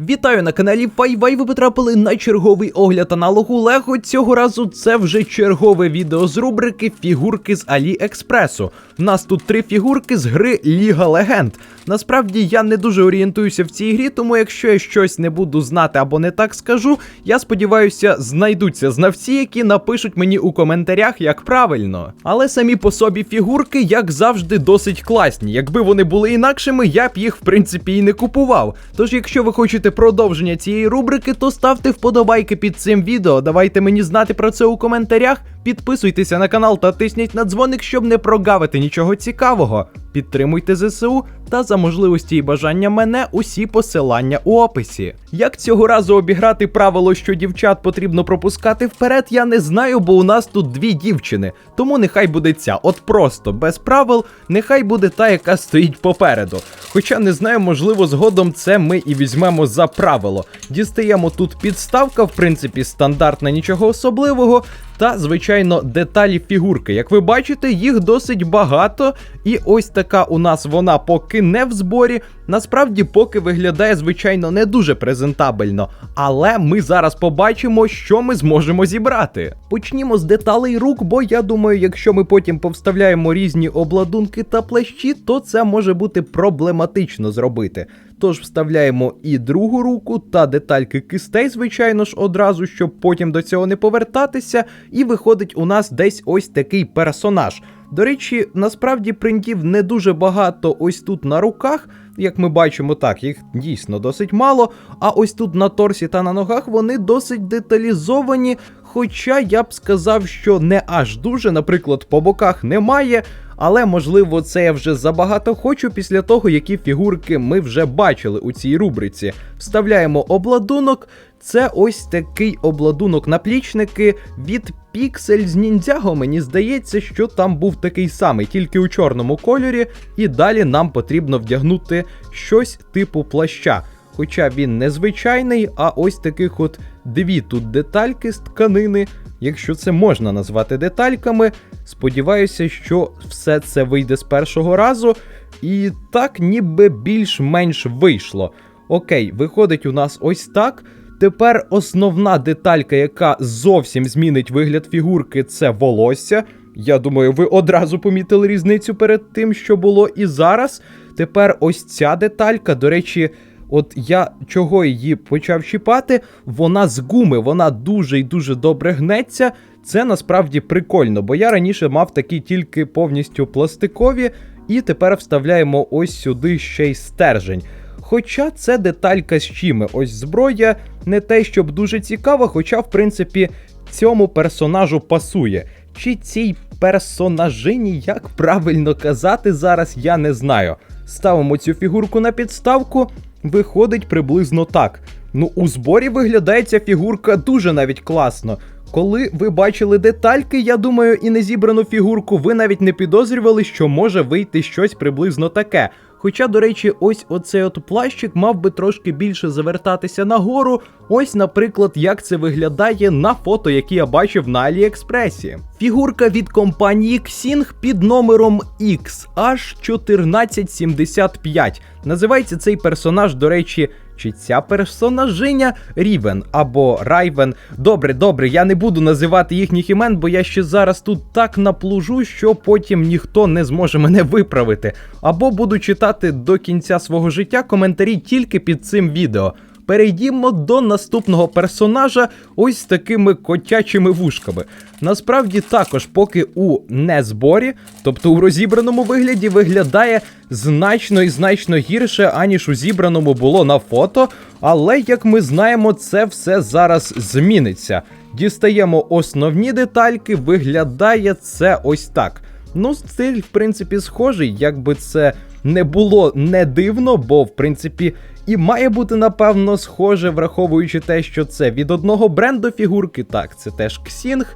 Вітаю на каналі Файвай. Ви потрапили на черговий огляд аналогу Лего. Цього разу це вже чергове відео з рубрики Фігурки з Аліекспресу. У нас тут три фігурки з гри Ліга Легенд. Насправді я не дуже орієнтуюся в цій грі, тому якщо я щось не буду знати або не так скажу, я сподіваюся, знайдуться знавці, які напишуть мені у коментарях, як правильно. Але самі по собі фігурки, як завжди, досить класні. Якби вони були інакшими, я б їх в принципі і не купував. Тож, якщо ви хочете продовження цієї рубрики, то ставте вподобайки під цим відео. Давайте мені знати про це у коментарях. Підписуйтеся на канал та тисніть на дзвоник, щоб не прогавити нічого цікавого. Підтримуйте ЗСУ та за можливості і бажання мене усі посилання у описі. Як цього разу обіграти правило, що дівчат потрібно пропускати вперед, я не знаю, бо у нас тут дві дівчини. Тому нехай буде ця, от просто без правил, нехай буде та, яка стоїть попереду. Хоча не знаю, можливо, згодом це ми і візьмемо за правило. Дістаємо тут підставка, в принципі, стандартна, нічого особливого. Та, звичайно, деталі фігурки. Як ви бачите, їх досить багато. І ось така у нас вона поки не в зборі. Насправді, поки виглядає, звичайно, не дуже презентабельно. Але ми зараз побачимо, що ми зможемо зібрати. Почнімо з деталей рук, бо я думаю, якщо ми потім повставляємо різні обладунки та плащі, то це може бути проблематично зробити. Тож вставляємо і другу руку та детальки кистей, звичайно ж, одразу, щоб потім до цього не повертатися. І виходить у нас десь ось такий персонаж. До речі, насправді принтів не дуже багато ось тут на руках. Як ми бачимо, так, їх дійсно досить мало. А ось тут на торсі та на ногах вони досить деталізовані. Хоча я б сказав, що не аж дуже, наприклад, по боках немає. Але можливо, це я вже забагато хочу після того, які фігурки ми вже бачили у цій рубриці. Вставляємо обладунок. Це ось такий обладунок наплічники від Pixel з ніндзяго. Мені здається, що там був такий самий, тільки у чорному кольорі. І далі нам потрібно вдягнути щось типу плаща. Хоча він незвичайний, а ось таких от дві тут детальки з тканини. Якщо це можна назвати детальками, сподіваюся, що все це вийде з першого разу. І так, ніби більш-менш вийшло. Окей, виходить у нас ось так. Тепер основна деталька, яка зовсім змінить вигляд фігурки, це волосся. Я думаю, ви одразу помітили різницю перед тим, що було і зараз. Тепер ось ця деталька, до речі, от я чого її почав чіпати, вона з гуми, вона дуже і дуже добре гнеться. Це насправді прикольно, бо я раніше мав такі тільки повністю пластикові, і тепер вставляємо ось сюди ще й стержень. Хоча це деталька з чими. Ось зброя не те, щоб дуже цікава, хоча, в принципі, цьому персонажу пасує. Чи цій персонажині, як правильно казати зараз, я не знаю. Ставимо цю фігурку на підставку, виходить приблизно так. Ну, у зборі виглядає ця фігурка дуже навіть класно. Коли ви бачили детальки, я думаю, і незібрану фігурку, ви навіть не підозрювали, що може вийти щось приблизно таке. Хоча, до речі, ось оцей от плащик мав би трошки більше завертатися нагору. Ось, наприклад, як це виглядає на фото, які я бачив на Аліекспресі. Фігурка від компанії Xing під номером XH1475. Називається цей персонаж, до речі. Чи ця персонажиня Рівен або Райвен. Добре, добре, я не буду називати їхніх імен, бо я ще зараз тут так наплужу, що потім ніхто не зможе мене виправити. Або буду читати до кінця свого життя коментарі тільки під цим відео. Перейдімо до наступного персонажа ось з такими котячими вушками. Насправді також, поки у незборі, тобто у розібраному вигляді, виглядає значно і значно гірше, аніж у зібраному було на фото. Але як ми знаємо, це все зараз зміниться. Дістаємо основні детальки, виглядає це ось так. Ну, стиль, в принципі, схожий, якби це не було не дивно, бо в принципі і має бути напевно схоже, враховуючи те, що це від одного бренду фігурки. Так, це теж Xing,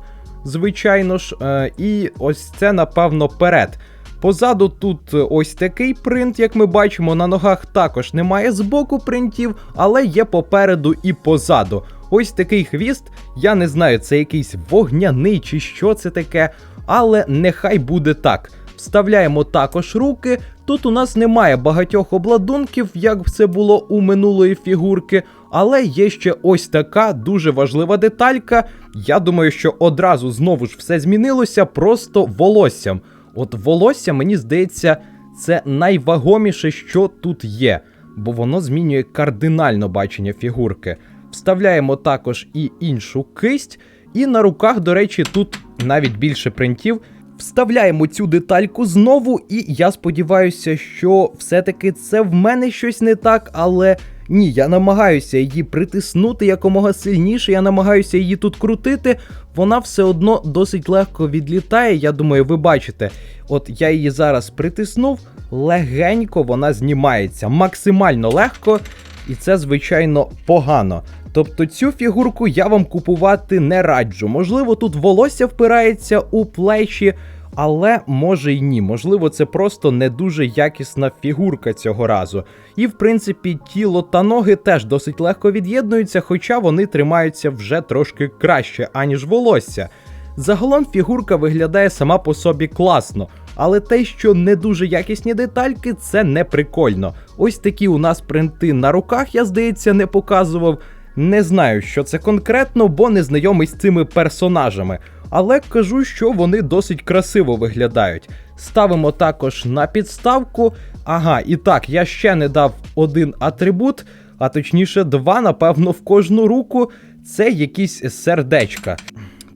звичайно ж. Е, і ось це, напевно, перед. Позаду тут ось такий принт, як ми бачимо, на ногах також немає збоку принтів, але є попереду і позаду. Ось такий хвіст. Я не знаю, це якийсь вогняний чи що це таке, але нехай буде так. Вставляємо також руки. Тут у нас немає багатьох обладунків, як це було у минулої фігурки, але є ще ось така дуже важлива деталька. Я думаю, що одразу знову ж все змінилося просто волоссям. От волосся, мені здається, це найвагоміше, що тут є, бо воно змінює кардинально бачення фігурки. Вставляємо також і іншу кисть, і на руках, до речі, тут навіть більше принтів. Вставляємо цю детальку знову, і я сподіваюся, що все-таки це в мене щось не так, але ні, я намагаюся її притиснути якомога сильніше, я намагаюся її тут крутити. Вона все одно досить легко відлітає. Я думаю, ви бачите, от я її зараз притиснув, легенько вона знімається, максимально легко, і це, звичайно, погано. Тобто цю фігурку я вам купувати не раджу. Можливо, тут волосся впирається у плечі, але може й ні. Можливо, це просто не дуже якісна фігурка цього разу. І в принципі, тіло та ноги теж досить легко від'єднуються, хоча вони тримаються вже трошки краще, аніж волосся. Загалом фігурка виглядає сама по собі класно, але те, що не дуже якісні детальки, це не прикольно. Ось такі у нас принти на руках, я здається, не показував. Не знаю, що це конкретно, бо не знайомий з цими персонажами. Але кажу, що вони досить красиво виглядають. Ставимо також на підставку. Ага, і так, я ще не дав один атрибут, а точніше, два, напевно, в кожну руку. Це якісь сердечка.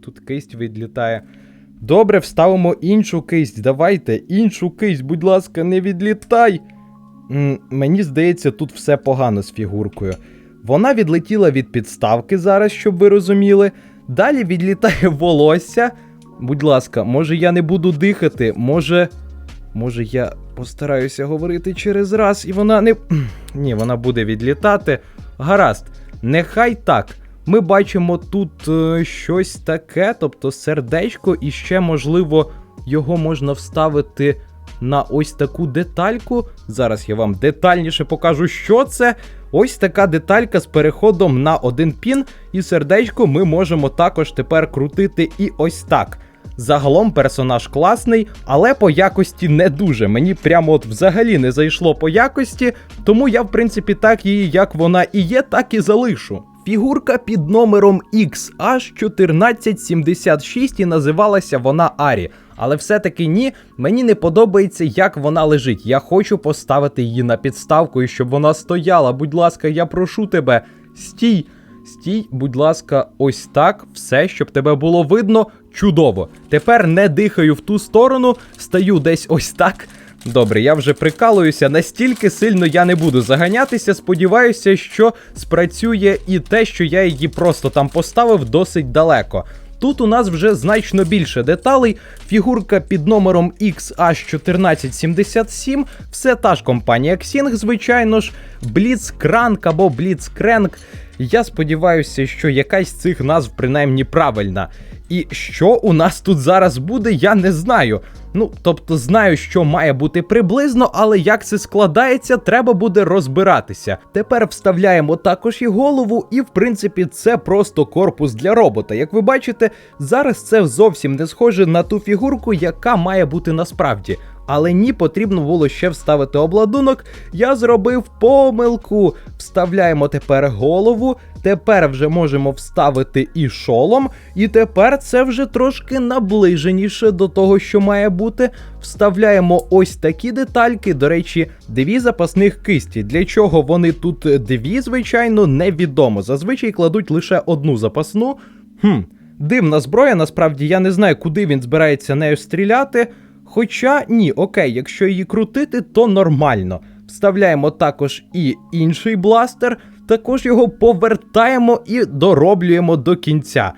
Тут кисть відлітає. Добре, вставимо іншу кисть. Давайте, іншу кисть, будь ласка, не відлітай. М, мені здається, тут все погано з фігуркою. Вона відлетіла від підставки зараз, щоб ви розуміли. Далі відлітає волосся. Будь ласка, може я не буду дихати, може. Може я постараюся говорити через раз, і вона не. Ні, вона буде відлітати. Гаразд, нехай так. Ми бачимо тут е, щось таке, тобто сердечко, і ще, можливо, його можна вставити на ось таку детальку. Зараз я вам детальніше покажу, що це. Ось така деталька з переходом на один пін, і сердечко ми можемо також тепер крутити і ось так. Загалом персонаж класний, але по якості не дуже. Мені прямо от взагалі не зайшло по якості, тому я, в принципі, так її, як вона і є, так і залишу. Фігурка під номером XH1476 і називалася вона Арі. Але все-таки ні, мені не подобається, як вона лежить. Я хочу поставити її на підставку і щоб вона стояла. Будь ласка, я прошу тебе, стій. Стій, будь ласка, ось так, все, щоб тебе було видно, чудово. Тепер не дихаю в ту сторону, стаю десь ось так. Добре, я вже прикалуюся, настільки сильно я не буду заганятися. Сподіваюся, що спрацює і те, що я її просто там поставив досить далеко. Тут у нас вже значно більше деталей. Фігурка під номером XH1477, все та ж компанія Xing, звичайно ж, Blitzcrank або Blitzcrank. Я сподіваюся, що якась з цих назв принаймні правильна. І що у нас тут зараз буде, я не знаю. Ну, тобто знаю, що має бути приблизно, але як це складається, треба буде розбиратися. Тепер вставляємо також і голову, і в принципі це просто корпус для робота. Як ви бачите, зараз це зовсім не схоже на ту фігурку, яка має бути насправді. Але ні, потрібно було ще вставити обладунок. Я зробив помилку. Вставляємо тепер голову. Тепер вже можемо вставити і шолом. І тепер це вже трошки наближеніше до того, що має бути. Вставляємо ось такі детальки. До речі, дві запасних кисті. Для чого вони тут дві, звичайно, невідомо. Зазвичай кладуть лише одну запасну. Хм, дивна зброя, насправді я не знаю, куди він збирається нею стріляти. Хоча ні, окей, якщо її крутити, то нормально. Вставляємо також і інший бластер, також його повертаємо і дороблюємо до кінця.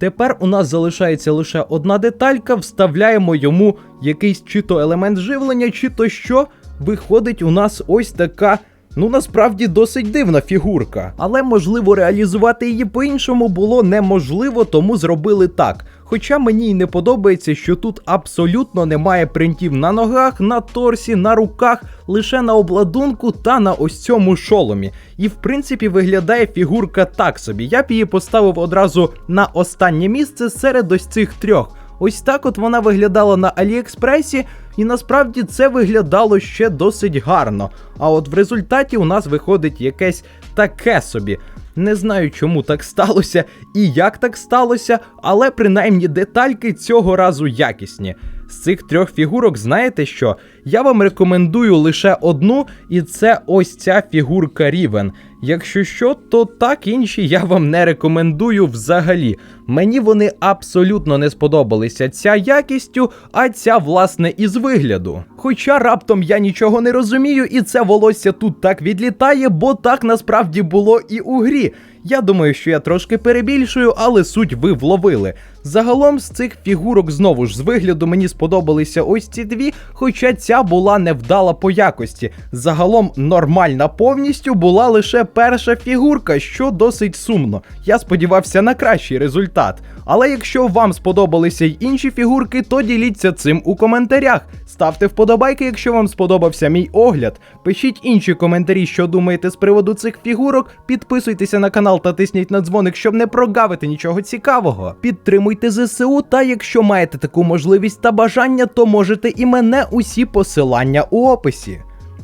Тепер у нас залишається лише одна деталька, вставляємо йому якийсь чи то елемент живлення, чи то що. Виходить у нас ось така. Ну, насправді досить дивна фігурка, але можливо реалізувати її по-іншому було неможливо, тому зробили так. Хоча мені й не подобається, що тут абсолютно немає принтів на ногах, на торсі, на руках, лише на обладунку та на ось цьому шоломі. І в принципі виглядає фігурка так собі. Я б її поставив одразу на останнє місце серед ось цих трьох. Ось так от вона виглядала на Аліекспресі. І насправді це виглядало ще досить гарно. А от в результаті у нас виходить якесь таке собі. Не знаю, чому так сталося і як так сталося, але принаймні детальки цього разу якісні. З цих трьох фігурок, знаєте що? Я вам рекомендую лише одну, і це ось ця фігурка Рівен. Якщо що, то так інші я вам не рекомендую взагалі. Мені вони абсолютно не сподобалися ця якістю, а ця, власне, із вигляду. Хоча раптом я нічого не розумію, і це волосся тут так відлітає, бо так насправді було і у грі. Я думаю, що я трошки перебільшую, але суть ви вловили. Загалом з цих фігурок знову ж з вигляду мені сподобалися ось ці дві, хоча ця була невдала по якості. Загалом нормальна повністю була лише перша фігурка, що досить сумно. Я сподівався на кращий результат. Але якщо вам сподобалися й інші фігурки, то діліться цим у коментарях. Ставте вподобайки, якщо вам сподобався мій огляд. Пишіть інші коментарі, що думаєте з приводу цих фігурок. Підписуйтеся на канал та тисніть на дзвоник, щоб не прогавити нічого цікавого. Підтримуйте ЗСУ, та якщо маєте таку можливість та бажання, то можете і мене усі посилання у описі.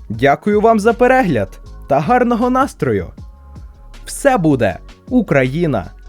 Дякую вам за перегляд та гарного настрою! Все буде Україна!